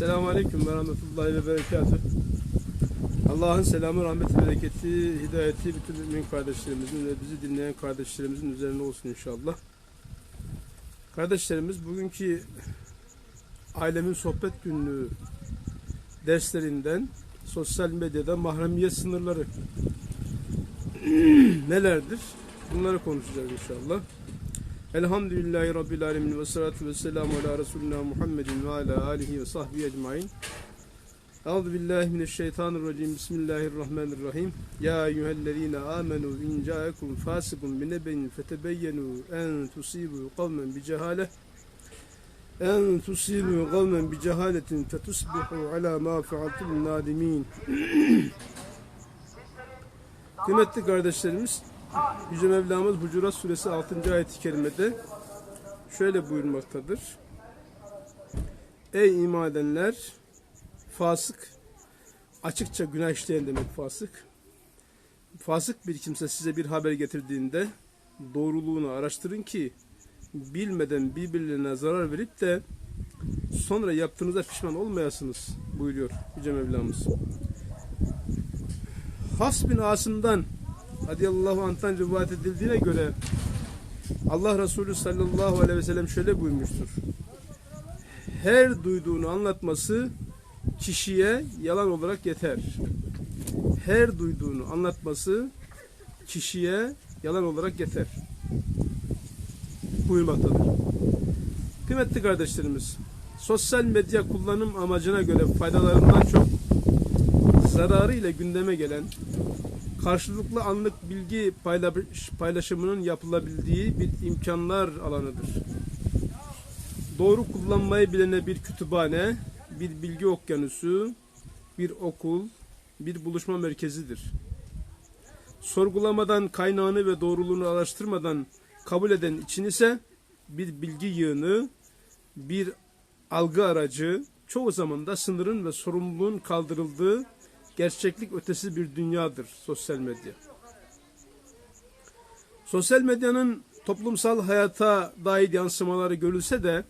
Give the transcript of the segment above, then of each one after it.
Selamun Aleyküm ve Rahmetullahi ve Berekatuhu. Allah'ın selamı, rahmeti, bereketi, hidayeti bütün mümin kardeşlerimizin ve bizi dinleyen kardeşlerimizin üzerine olsun inşallah. Kardeşlerimiz bugünkü ailemin sohbet günlüğü derslerinden sosyal medyada mahremiyet sınırları nelerdir? Bunları konuşacağız inşallah. Elhamdülillahi Rabbil Alemin ve salatu ve selamu ala Resulina Muhammedin ve ala alihi ve sahbihi ecmain. Euzu billahi mineşşeytanirracim. Bismillahirrahmanirrahim. Ya eyyühellezine amenu in ca'akum fasikun binebeyin fetebeyyenu en tusibu kavmen bi cehale en tusibu kavmen bi cehaletin fetusbihu ala ma fa'altum nadimin. Kıymetli kardeşlerimiz, Yüce Mevlamız Hucurat Suresi 6. ayet-i kerimede şöyle buyurmaktadır. Ey iman edenler, fasık, açıkça günah işleyen demek fasık. Fasık bir kimse size bir haber getirdiğinde doğruluğunu araştırın ki bilmeden birbirlerine zarar verip de sonra yaptığınıza pişman olmayasınız buyuruyor Yüce Mevlamız. Hafs bin Asım'dan radıyallahu anh'tan rivayet edildiğine göre Allah Resulü sallallahu aleyhi ve sellem şöyle buyurmuştur. Her duyduğunu anlatması kişiye yalan olarak yeter. Her duyduğunu anlatması kişiye yalan olarak yeter. Buyurmaktadır. Kıymetli kardeşlerimiz, sosyal medya kullanım amacına göre faydalarından çok zararı ile gündeme gelen karşılıklı anlık bilgi paylaş- paylaşımının yapılabildiği bir imkanlar alanıdır. Doğru kullanmayı bilene bir kütüphane, bir bilgi okyanusu, bir okul, bir buluşma merkezidir. Sorgulamadan kaynağını ve doğruluğunu araştırmadan kabul eden için ise bir bilgi yığını, bir algı aracı, çoğu zaman da sınırın ve sorumluluğun kaldırıldığı gerçeklik ötesi bir dünyadır sosyal medya. Sosyal medyanın toplumsal hayata dair yansımaları görülse de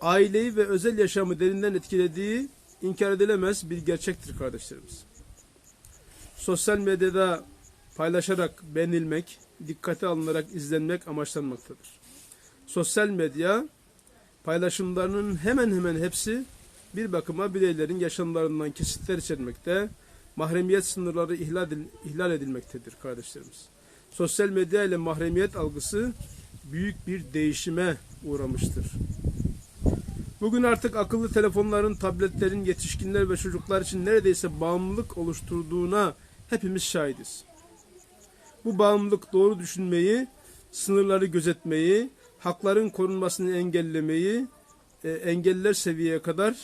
aileyi ve özel yaşamı derinden etkilediği inkar edilemez bir gerçektir kardeşlerimiz. Sosyal medyada paylaşarak beğenilmek, dikkate alınarak izlenmek amaçlanmaktadır. Sosyal medya paylaşımlarının hemen hemen hepsi bir bakıma bireylerin yaşamlarından kesitler içermekte, mahremiyet sınırları ihlal, edil- ihlal edilmektedir kardeşlerimiz. Sosyal medya ile mahremiyet algısı büyük bir değişime uğramıştır. Bugün artık akıllı telefonların, tabletlerin yetişkinler ve çocuklar için neredeyse bağımlılık oluşturduğuna hepimiz şahidiz. Bu bağımlılık doğru düşünmeyi, sınırları gözetmeyi, hakların korunmasını engellemeyi, e, engeller seviyeye kadar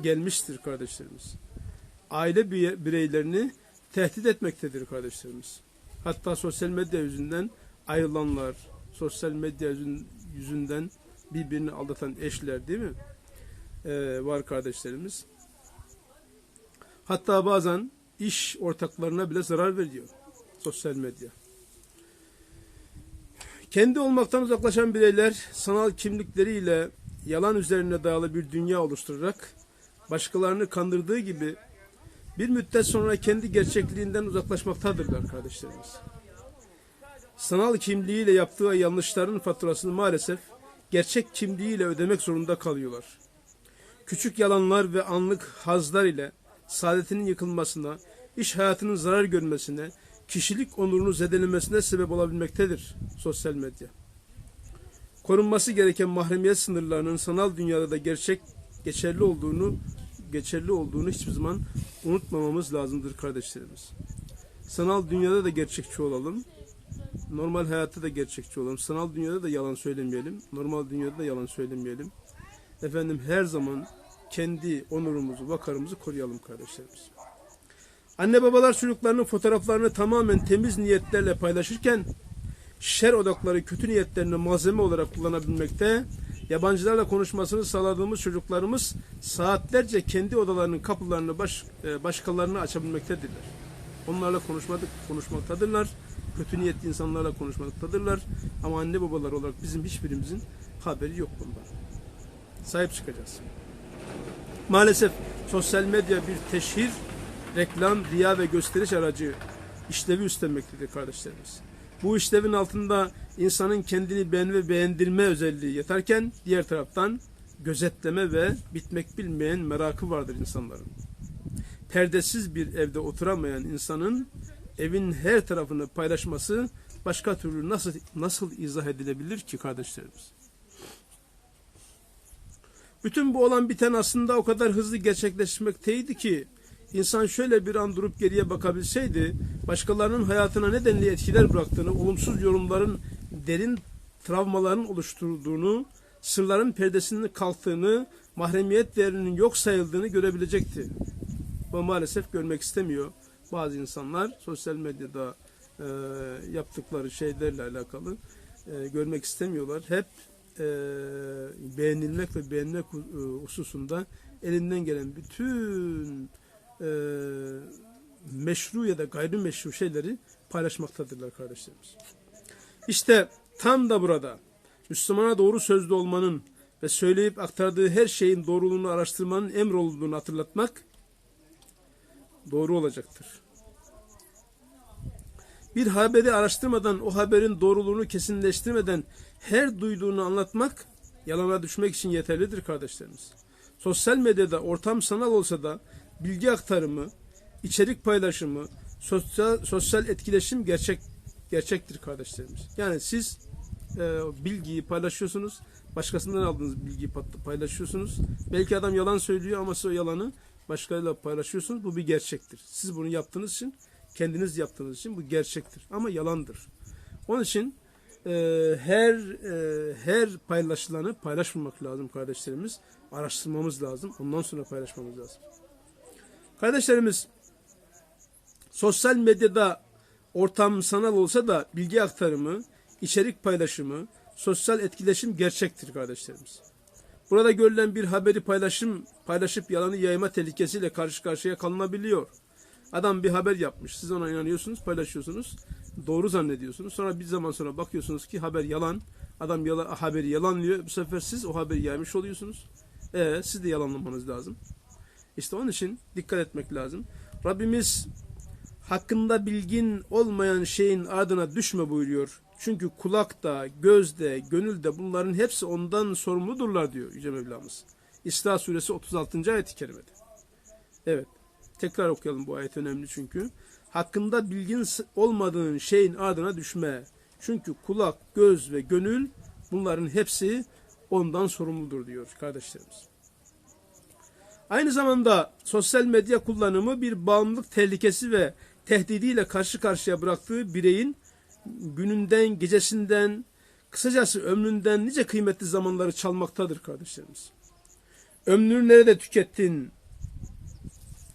gelmiştir kardeşlerimiz. Aile bireylerini tehdit etmektedir kardeşlerimiz. Hatta sosyal medya yüzünden ayrılanlar, sosyal medya yüzün- yüzünden birbirini aldatan eşler değil mi? Ee, var kardeşlerimiz. Hatta bazen iş ortaklarına bile zarar veriyor sosyal medya. Kendi olmaktan uzaklaşan bireyler sanal kimlikleriyle yalan üzerine dayalı bir dünya oluşturarak başkalarını kandırdığı gibi bir müddet sonra kendi gerçekliğinden uzaklaşmaktadırlar kardeşlerimiz. Sanal kimliğiyle yaptığı yanlışların faturasını maalesef gerçek kimliğiyle ödemek zorunda kalıyorlar. Küçük yalanlar ve anlık hazlar ile saadetinin yıkılmasına, iş hayatının zarar görmesine, kişilik onurunu zedelemesine sebep olabilmektedir sosyal medya. Korunması gereken mahremiyet sınırlarının sanal dünyada da gerçek geçerli olduğunu geçerli olduğunu hiçbir zaman unutmamamız lazımdır kardeşlerimiz. Sanal dünyada da gerçekçi olalım. Normal hayatta da gerçekçi olalım. Sanal dünyada da yalan söylemeyelim. Normal dünyada da yalan söylemeyelim. Efendim her zaman kendi onurumuzu, vakarımızı koruyalım kardeşlerimiz. Anne babalar çocuklarının fotoğraflarını tamamen temiz niyetlerle paylaşırken şer odakları kötü niyetlerini malzeme olarak kullanabilmekte, yabancılarla konuşmasını sağladığımız çocuklarımız saatlerce kendi odalarının kapılarını baş, e, başkalarına açabilmektedirler. Onlarla konuşmadık, konuşmaktadırlar. Kötü niyetli insanlarla konuşmaktadırlar. Ama anne babalar olarak bizim hiçbirimizin haberi yok bundan. Sahip çıkacağız. Maalesef sosyal medya bir teşhir, reklam, riya ve gösteriş aracı işlevi üstlenmektedir kardeşlerimiz. Bu işlevin altında insanın kendini beğen ve beğendirme özelliği yatarken diğer taraftan gözetleme ve bitmek bilmeyen merakı vardır insanların. Perdesiz bir evde oturamayan insanın evin her tarafını paylaşması başka türlü nasıl nasıl izah edilebilir ki kardeşlerimiz? Bütün bu olan biten aslında o kadar hızlı gerçekleşmekteydi ki insan şöyle bir an durup geriye bakabilseydi başkalarının hayatına ne denli etkiler bıraktığını, olumsuz yorumların derin travmaların oluşturduğunu, sırların perdesinin kalktığını, mahremiyet değerinin yok sayıldığını görebilecekti. Ama maalesef görmek istemiyor. Bazı insanlar sosyal medyada e, yaptıkları şeylerle alakalı e, görmek istemiyorlar. Hep e, beğenilmek ve beğenmek e, hususunda elinden gelen bütün e, meşru ya da gayrimeşru şeyleri paylaşmaktadırlar kardeşlerimiz. İşte tam da burada Müslümana doğru sözlü olmanın ve söyleyip aktardığı her şeyin doğruluğunu araştırmanın emrolunduğunu hatırlatmak doğru olacaktır. Bir haberi araştırmadan, o haberin doğruluğunu kesinleştirmeden her duyduğunu anlatmak yalana düşmek için yeterlidir kardeşlerimiz. Sosyal medyada ortam sanal olsa da bilgi aktarımı, içerik paylaşımı, sosyal, sosyal etkileşim gerçek gerçektir kardeşlerimiz. Yani siz e, bilgiyi paylaşıyorsunuz, başkasından aldığınız bilgiyi paylaşıyorsunuz. Belki adam yalan söylüyor ama siz o yalanı başkalarıyla paylaşıyorsunuz. Bu bir gerçektir. Siz bunu yaptığınız için, kendiniz yaptığınız için bu gerçektir. Ama yalandır. Onun için e, her e, her paylaşılanı paylaşmamak lazım kardeşlerimiz. Araştırmamız lazım. Ondan sonra paylaşmamız lazım. Kardeşlerimiz sosyal medyada ortam sanal olsa da bilgi aktarımı, içerik paylaşımı, sosyal etkileşim gerçektir kardeşlerimiz. Burada görülen bir haberi paylaşım paylaşıp yalanı yayma tehlikesiyle karşı karşıya kalınabiliyor. Adam bir haber yapmış. Siz ona inanıyorsunuz, paylaşıyorsunuz. Doğru zannediyorsunuz. Sonra bir zaman sonra bakıyorsunuz ki haber yalan. Adam yalan, haberi yalanlıyor. Bu sefer siz o haberi yaymış oluyorsunuz. Ee, siz de yalanlamanız lazım. İşte onun için dikkat etmek lazım. Rabbimiz hakkında bilgin olmayan şeyin ardına düşme buyuruyor. Çünkü kulakta, gözde, gönülde bunların hepsi ondan sorumludurlar diyor Yüce Mevlamız. İsra suresi 36. ayet-i kerimede. Evet. Tekrar okuyalım bu ayet önemli çünkü. Hakkında bilgin olmadığın şeyin ardına düşme. Çünkü kulak, göz ve gönül bunların hepsi ondan sorumludur diyor kardeşlerimiz. Aynı zamanda sosyal medya kullanımı bir bağımlılık tehlikesi ve tehdidiyle karşı karşıya bıraktığı bireyin gününden, gecesinden, kısacası ömründen nice kıymetli zamanları çalmaktadır kardeşlerimiz. Ömrünü nerede tükettin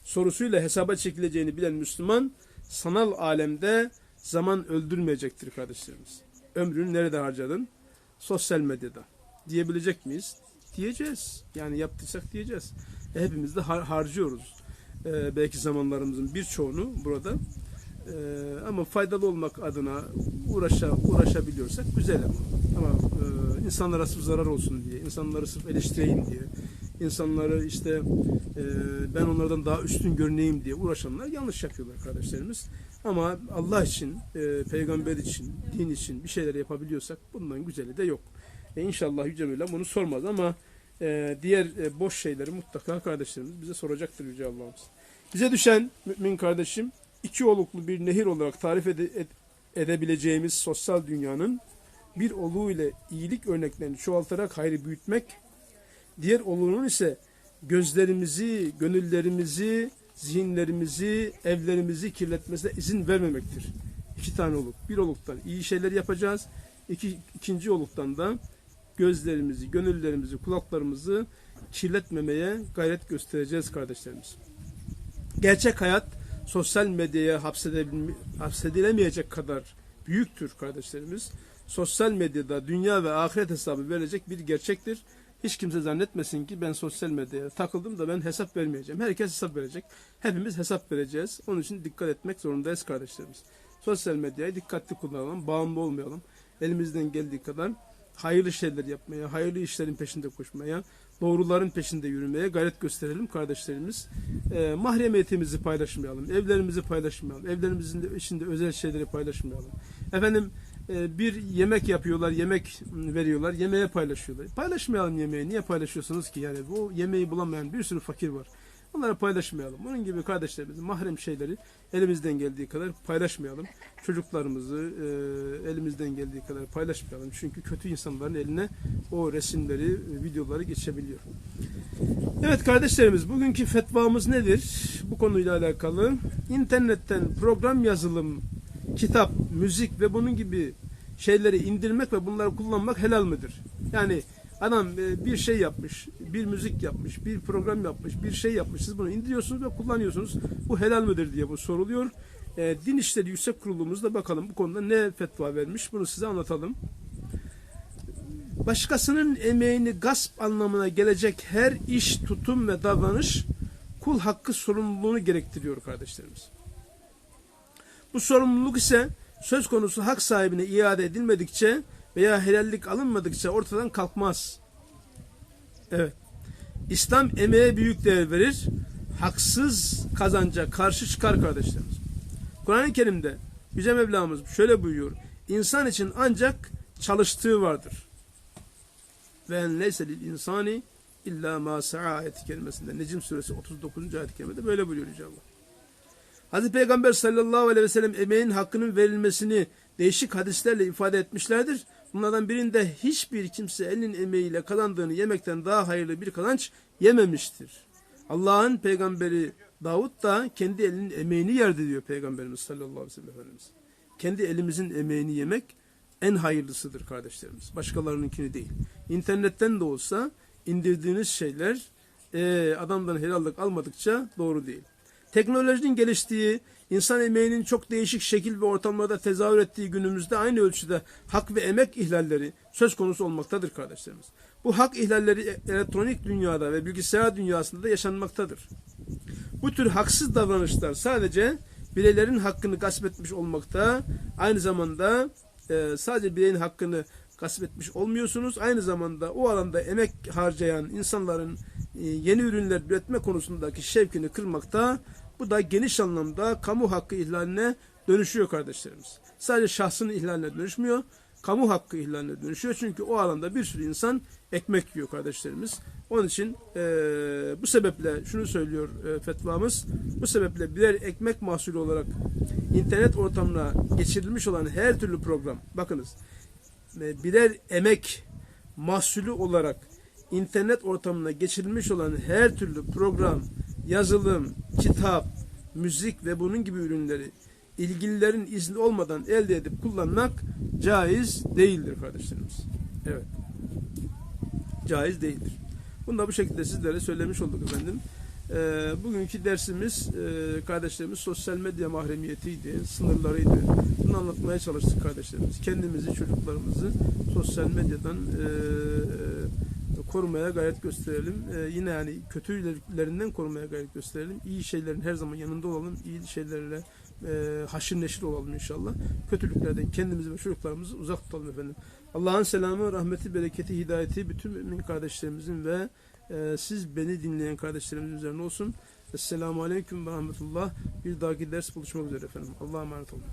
sorusuyla hesaba çekileceğini bilen Müslüman sanal alemde zaman öldürmeyecektir kardeşlerimiz. Ömrünü nerede harcadın? Sosyal medyada. Diyebilecek miyiz? Diyeceğiz. Yani yaptıysak diyeceğiz. E, hepimiz de har harcıyoruz. E, belki zamanlarımızın birçoğunu burada ee, ama faydalı olmak adına uğraşa, uğraşabiliyorsak güzel ama. Ama e, insanlara sırf zarar olsun diye, insanları sırf eleştireyim diye, insanları işte e, ben onlardan daha üstün görüneyim diye uğraşanlar yanlış yapıyorlar kardeşlerimiz. Ama Allah için, e, peygamber için, din için bir şeyler yapabiliyorsak bundan güzeli de yok. E, inşallah Yüce Mevlam bunu sormaz ama e, diğer e, boş şeyleri mutlaka kardeşlerimiz bize soracaktır Yüce Allah'ımız. Bize düşen mümin kardeşim iki oluklu bir nehir olarak tarif ede, edebileceğimiz sosyal dünyanın bir oluğu ile iyilik örneklerini çoğaltarak hayrı büyütmek, diğer oluğunun ise gözlerimizi, gönüllerimizi, zihinlerimizi, evlerimizi kirletmesine izin vermemektir. İki tane oluk. Bir oluktan iyi şeyler yapacağız. İki, ikinci oluktan da gözlerimizi, gönüllerimizi, kulaklarımızı kirletmemeye gayret göstereceğiz kardeşlerimiz. Gerçek hayat sosyal medyaya hapsedilemeyecek kadar büyüktür kardeşlerimiz. Sosyal medyada dünya ve ahiret hesabı verecek bir gerçektir. Hiç kimse zannetmesin ki ben sosyal medyaya takıldım da ben hesap vermeyeceğim. Herkes hesap verecek. Hepimiz hesap vereceğiz. Onun için dikkat etmek zorundayız kardeşlerimiz. Sosyal medyayı dikkatli kullanalım, bağımlı olmayalım. Elimizden geldiği kadar hayırlı şeyler yapmaya, hayırlı işlerin peşinde koşmaya, doğruların peşinde yürümeye gayret gösterelim kardeşlerimiz. E, mahremiyetimizi paylaşmayalım, evlerimizi paylaşmayalım, evlerimizin de içinde özel şeyleri paylaşmayalım. Efendim e, bir yemek yapıyorlar, yemek veriyorlar, yemeğe paylaşıyorlar. Paylaşmayalım yemeği. Niye paylaşıyorsunuz ki? Yani bu yemeği bulamayan bir sürü fakir var. Onları paylaşmayalım. Bunun gibi kardeşlerimizin mahrem şeyleri elimizden geldiği kadar paylaşmayalım. Çocuklarımızı e, elimizden geldiği kadar paylaşmayalım. Çünkü kötü insanların eline o resimleri, e, videoları geçebiliyor. Evet kardeşlerimiz bugünkü fetvamız nedir? Bu konuyla alakalı internetten program yazılım, kitap, müzik ve bunun gibi şeyleri indirmek ve bunları kullanmak helal midir? Yani adam e, bir şey yapmış, bir müzik yapmış, bir program yapmış, bir şey yapmış. Siz bunu indiriyorsunuz ve kullanıyorsunuz. Bu helal midir diye bu soruluyor. E, Din İşleri Yüksek Kurulumuzda bakalım bu konuda ne fetva vermiş bunu size anlatalım. Başkasının emeğini gasp anlamına gelecek her iş, tutum ve davranış kul hakkı sorumluluğunu gerektiriyor kardeşlerimiz. Bu sorumluluk ise söz konusu hak sahibine iade edilmedikçe veya helallik alınmadıkça ortadan kalkmaz. Evet. İslam emeğe büyük değer verir. Haksız kazanca karşı çıkar kardeşlerimiz. Kur'an-ı Kerim'de Yüce Mevlamız şöyle buyuruyor. İnsan için ancak çalıştığı vardır. Ve en leyse insani illa ma sa'a ayeti kerimesinde Necim suresi 39. ayet-i kerimede böyle buyuruyor Yüce Allah. Hazreti Peygamber sallallahu aleyhi ve sellem emeğin hakkının verilmesini değişik hadislerle ifade etmişlerdir. Bunlardan birinde hiçbir kimse elinin emeğiyle kazandığını yemekten daha hayırlı bir kazanç yememiştir. Allah'ın peygamberi Davut da kendi elinin emeğini yerdi diyor Peygamberimiz sallallahu aleyhi ve sellem Efendimiz. Kendi elimizin emeğini yemek en hayırlısıdır kardeşlerimiz. Başkalarınınkini değil. İnternetten de olsa indirdiğiniz şeyler e, adamdan helallik almadıkça doğru değil. Teknolojinin geliştiği, insan emeğinin çok değişik şekil ve ortamlarda tezahür ettiği günümüzde aynı ölçüde hak ve emek ihlalleri söz konusu olmaktadır kardeşlerimiz. Bu hak ihlalleri elektronik dünyada ve bilgisayar dünyasında da yaşanmaktadır. Bu tür haksız davranışlar sadece bireylerin hakkını gasp etmiş olmakta, aynı zamanda e, sadece bireyin hakkını gasp etmiş olmuyorsunuz. Aynı zamanda o alanda emek harcayan insanların e, yeni ürünler üretme konusundaki şevkini kırmakta. Bu da geniş anlamda kamu hakkı ihlaline dönüşüyor kardeşlerimiz. Sadece şahsın ihlaline dönüşmüyor. Kamu hakkı ihlaline dönüşüyor. Çünkü o alanda bir sürü insan ekmek yiyor kardeşlerimiz. Onun için e, bu sebeple şunu söylüyor e, fetvamız. Bu sebeple birer ekmek mahsulü olarak internet ortamına geçirilmiş olan her türlü program. Bakınız e, birer emek mahsulü olarak internet ortamına geçirilmiş olan her türlü program, yazılım, kitap, müzik ve bunun gibi ürünleri ilgililerin izni olmadan elde edip kullanmak caiz değildir kardeşlerimiz. Evet. Caiz değildir. Bunu da bu şekilde sizlere söylemiş olduk efendim. Ee, bugünkü dersimiz e, kardeşlerimiz sosyal medya mahremiyetiydi, sınırlarıydı. Bunu anlatmaya çalıştık kardeşlerimiz. Kendimizi, çocuklarımızı sosyal medyadan e, korumaya gayret gösterelim. Ee, yine yani kötülerinden korumaya gayret gösterelim. İyi şeylerin her zaman yanında olalım. İyi şeylerle e, haşır neşir olalım inşallah. Kötülüklerden kendimizi ve çocuklarımızı uzak tutalım efendim. Allah'ın selamı, rahmeti, bereketi, hidayeti bütün mümin kardeşlerimizin ve e, siz beni dinleyen kardeşlerimizin üzerine olsun. Esselamu Aleyküm ve Rahmetullah. Bir dahaki ders buluşmak üzere efendim. Allah'a emanet olun.